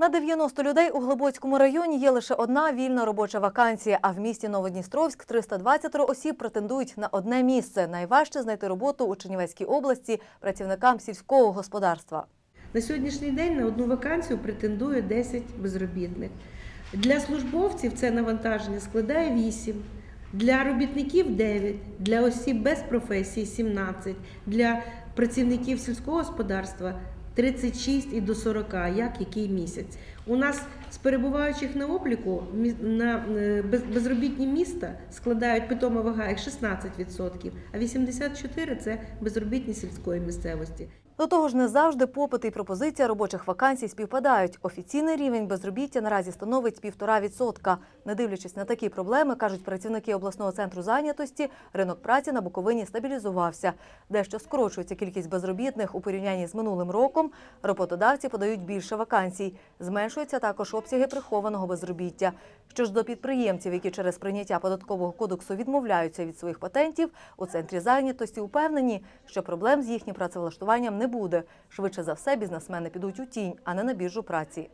На 90 людей у Глибоцькому районі є лише одна вільна робоча вакансія, а в місті Новодністровськ 320 осіб претендують на одне місце. Найважче знайти роботу у Чернівецькій області працівникам сільського господарства. На сьогоднішній день на одну вакансію претендує 10 безробітних. Для службовців це навантаження складає 8, для робітників 9, для осіб без професії 17, для працівників сільського господарства 36 і до 40, як який місяць. У нас з перебуваючих на обліку на е, без- безробітні міста складають питома вага їх 16%, а 84 – це безробітні сільської місцевості. До того ж, не завжди попит і пропозиція робочих вакансій співпадають. Офіційний рівень безробіття наразі становить півтора відсотка. Не дивлячись на такі проблеми, кажуть працівники обласного центру зайнятості, ринок праці на Буковині стабілізувався. Дещо скорочується кількість безробітних у порівнянні з минулим роком. Роботодавці подають більше вакансій. Зменшуються також обсяги прихованого безробіття. Що ж до підприємців, які через прийняття податкового кодексу відмовляються від своїх патентів, у центрі зайнятості упевнені, що проблем з їхнім працевлаштуванням не буде. Швидше за все, бізнесмени підуть у тінь, а не на біржу праці.